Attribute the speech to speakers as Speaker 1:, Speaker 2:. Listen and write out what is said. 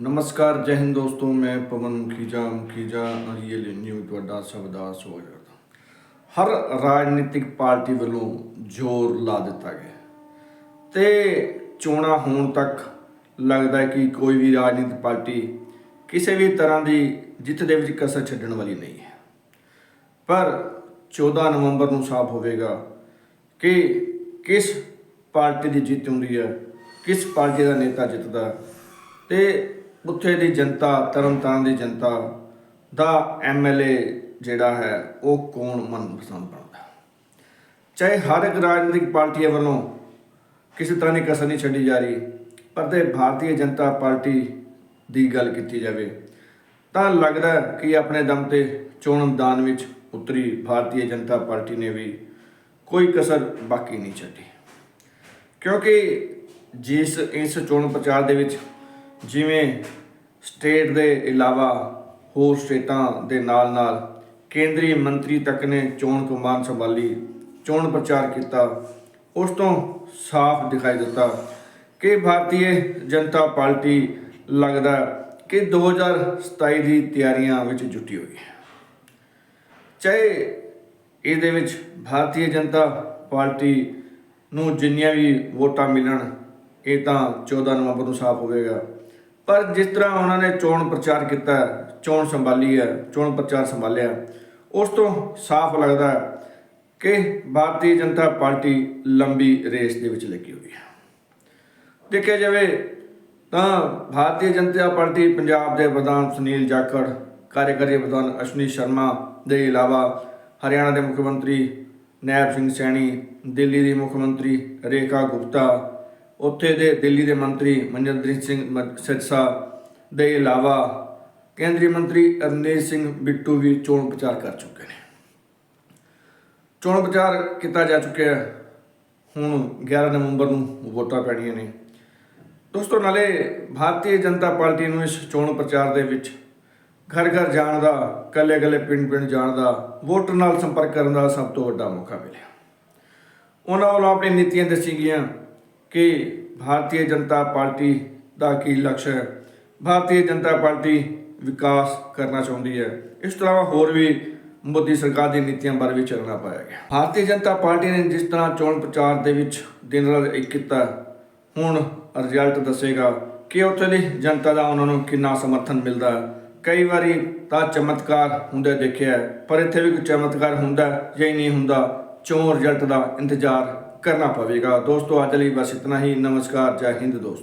Speaker 1: ਨਮਸਕਾਰ, ਜੈ ਹਿੰਦ ਦੋਸਤੋ, ਮੈਂ ਪਵਨ ਮੁਖੀਜਾ ਮੁਖੀਜਾ ਅਰੀਅਲ ਨਿਊ ਤੁਹਾਡਾ ਸਭ ਦਾ ਸਵਾਗਤ ਹਰ ਰਾਜਨੀਤਿਕ ਪਾਰਟੀ ਵੱਲੋਂ ਜ਼ੋਰ ਲਾ ਦਿੱਤਾ ਗਿਆ ਤੇ ਚੋਣਾਂ ਹੋਣ ਤੱਕ ਲੱਗਦਾ ਕਿ ਕੋਈ ਵੀ ਰਾਜਨੀਤਿਕ ਪਾਰਟੀ ਕਿਸੇ ਵੀ ਤਰ੍ਹਾਂ ਦੀ ਜਿੱਤ ਦੇ ਵਿੱਚ ਕਸਰ ਛੱਡਣ ਵਾਲੀ ਨਹੀਂ ਹੈ। ਪਰ 14 ਨਵੰਬਰ ਨੂੰ ਸਾਫ਼ ਹੋਵੇਗਾ ਕਿ ਕਿਸ ਪਾਰਟੀ ਦੀ ਜਿੱਤ ਹੁੰਦੀ ਹੈ, ਕਿਸ ਪਾਰਟੀ ਦਾ ਨੇਤਾ ਜਿੱਤਦਾ ਹੈ। ਤੇ ਉੱਥੇ ਦੀ ਜਨਤਾ ਤਰਨਤਾਰਨ ਦੀ ਜਨਤਾ ਦਾ ਐਮਐਲਏ ਜਿਹੜਾ ਹੈ, ਉਹ ਕੌਣ ਮਨਪਸੰਦ ਬਣਦਾ? ਚਾਹੇ ਹਰ ਇੱਕ ਰਾਜਨੀਤਿਕ ਪਾਰਟੀ ਵੱਲੋਂ ਕਿਸੇ ਤਰ੍ਹਾਂ ਦੀ ਕਸਰ ਨਹੀਂ ਛੱਡੀ ਜਾ ਰਹੀ, ਪਰ ਤੇ ਭਾਰਤੀ ਜਨਤਾ ਪਾਰਟੀ ਦੀ ਗੱਲ ਕੀਤੀ ਜਾਵੇ, ਤਾਂ ਲੱਗਦਾ ਕਿ ਆਪਣੇ ਦਮ ਤੇ ਚੋਣ ਮੈਦਾਨ ਵਿੱਚ ਉਤਰੀ ਭਾਰਤੀ ਜਨਤਾ ਪਾਰਟੀ ਨੇ ਵੀ ਕੋਈ ਕਸਰ ਬਾਕੀ ਨਹੀਂ ਛੱਡੀ। ਕਿਉਂਕਿ ਜਿਸ, ਇਸ ਚੋਣ ਪ੍ਰਚਾਰ ਦੇ ਵਿੱਚ ਜਿਵੇਂ ਸਟੇਟ ਦੇ ਇਲਾਵਾ ਹੋਰ ਸਟੇਟਾਂ ਦੇ ਨਾਲ-ਨਾਲ ਕੇਂਦਰੀ ਮੰਤਰੀ ਤੱਕ ਨੇ ਚੋਣ ਕਮਾਨ ਸੰਭਾਲੀ, ਚੋਣ ਪ੍ਰਚਾਰ ਕੀਤਾ, ਉਸ ਤੋਂ ਸਾਫ਼ ਦਿਖਾਈ ਦਿੱਤਾ ਕਿ ਭਾਰਤੀ ਜਨਤਾ ਪਾਰਟੀ ਲੱਗਦਾ ਕਿ 2027 ਦੀ ਤਿਆਰੀਆਂ ਵਿੱਚ ਜੁਟੀ ਹੋਈ ਹੈ। ਚਾਹੇ ਇਹਦੇ ਵਿੱਚ ਭਾਰਤੀ ਜਨਤਾ ਪਾਰਟੀ ਨੂੰ ਜਿੰਨੀਆਂ ਵੀ ਵੋਟਾਂ ਮਿਲਣ, ਇਹ ਤਾਂ 14 ਨਵੰਬਰ ਨੂੰ ਸਾਫ਼ ਹੋਵੇਗਾ। ਪਰ ਜਿਸ ਤਰ੍ਹਾਂ ਉਹਨਾਂ ਨੇ ਚੋਣ ਪ੍ਰਚਾਰ ਕੀਤਾ, ਚੋਣ ਸੰਭਾਲੀ ਹੈ, ਚੋਣ ਪ੍ਰਚਾਰ ਸੰਭਾਲਿਆ, ਉਸ ਤੋਂ ਸਾਫ਼ ਲੱਗਦਾ ਕਿ ਭਾਰਤੀ ਜਨਤਾ ਪਾਰਟੀ ਲੰਬੀ ਰੇਸ ਦੇ ਵਿੱਚ ਲੱਗੀ ਹੋਈ ਹੈ। ਦੇਖਿਆ ਜਾਵੇ ਤਾਂ ਭਾਰਤੀ ਜਨਤਾ ਪਾਰਟੀ ਪੰਜਾਬ ਦੇ ਪ੍ਰਧਾਨ ਸੁਨੀਲ ਜਾਖੜ, ਕਾਰਜਕਾਰੀ ਪ੍ਰਧਾਨ ਅਸ਼ਵਨੀ ਸ਼ਰਮਾ ਦੇ ਇਲਾਵਾ ਹਰਿਆਣਾ ਦੇ ਮੁੱਖ ਮੰਤਰੀ ਨੈਬ ਸਿੰਘ ਸੈਣੀ, ਦਿੱਲੀ ਦੀ ਮੁੱਖ ਮੰਤਰੀ ਰੇਖਾ ਗੁਪਤਾ ਉੱਥੇ ਦੇ ਦਿੱਲੀ ਦੇ ਮੰਤਰੀ ਮਨਜਿੰਦਰ ਸਿੰਘ ਮ- ਸਿਰਸਾ ਦੇ ਇਲਾਵਾ ਕੇਂਦਰੀ ਮੰਤਰੀ ਅਰਨੇਜ ਸਿੰਘ ਬਿੱਟੂ ਵੀ ਚੋਣ ਪ੍ਰਚਾਰ ਕਰ ਚੁੱਕੇ ਨੇ। ਚੋਣ ਪ੍ਰਚਾਰ ਕੀਤਾ ਜਾ ਚੁੱਕਿਆ ਹੈ। ਹੁਣ 11 ਨਵੰਬਰ ਨੂੰ ਵੋਟਾਂ ਪੈਣੀਆਂ ਨੇ। ਦੋਸਤੋ, ਨਾਲੇ ਭਾਰਤੀ ਜਨਤਾ ਪਾਰਟੀ ਨੂੰ ਇਸ ਚੋਣ ਪ੍ਰਚਾਰ ਦੇ ਵਿੱਚ ਘਰ ਘਰ ਜਾਣ ਦਾ ਕੱਲੇ ਕੱਲੇ ਪਿੰਡ ਪਿੰਡ ਜਾਣ ਦਾ, ਵੋਟਰ ਨਾਲ ਸੰਪਰਕ ਕਰਨ ਦਾ ਸਭ ਤੋਂ ਵੱਡਾ ਮੌਕਾ ਮਿਲਿਆ। ਉਹਨਾਂ ਵੱਲੋਂ ਆਪਣੀ ਨੀਤੀਆਂ ਦੱਸੀ ਗਈਆਂ। ਕਿ ਭਾਰਤੀ ਜਨਤਾ ਪਾਰਟੀ ਦਾ ਕੀ ਲਕਸ਼ ਹੈ? ਭਾਰਤੀ ਜਨਤਾ ਪਾਰਟੀ ਵਿਕਾਸ ਕਰਨਾ ਚਾਹੁੰਦੀ ਹੈ। ਇਸ ਤੋਂ ਇਲਾਵਾ ਹੋਰ ਵੀ ਮੋਦੀ ਸਰਕਾਰ ਦੀ ਨੀਤੀਆਂ ਬਾਰੇ ਵੀ ਚੱਲਣਾ ਪਾਇਆ ਗਿਆ। ਭਾਰਤੀ ਜਨਤਾ ਪਾਰਟੀ ਨੇ ਜਿਸ ਤਰ੍ਹਾਂ ਚੋਣ ਪ੍ਰਚਾਰ ਦੇ ਵਿੱਚ ਦਿਨ ਰਾਤ ਇੱਕ ਕੀਤਾ ਹੁਣ ਰਿਜ਼ਲਟ ਦੱਸੇਗਾ ਕਿ ਉੱਥੇ ਦੀ ਜਨਤਾ ਦਾ ਉਹਨਾਂ ਨੂੰ ਕਿੰਨਾ ਸਮਰਥਨ ਮਿਲਦਾ ਕਈ ਵਾਰੀ ਤਾਂ ਚਮਤਕਾਰ ਹੁੰਦੇ ਦੇਖਿਆ ਹੈ, ਪਰ ਇੱਥੇ ਵੀ ਕੋਈ ਚਮਤਕਾਰ ਹੁੰਦਾ ਜਾਂ ਹੀ ਨਹੀਂ ਹੁੰਦਾ ਚੋਣ ਰਿਜ਼ਲਟ ਦਾ ਇੰਤਜ਼ਾਰ ਕਰਨਾ ਪਵੇਗਾ। ਦੋਸਤੋ ਅੱਜ ਲਈ ਬਸ ਇਤਨਾ ਹੀ। ਨਮਸਕਾਰ। ਜੈ ਹਿੰਦ ਦੋਸਤੋ।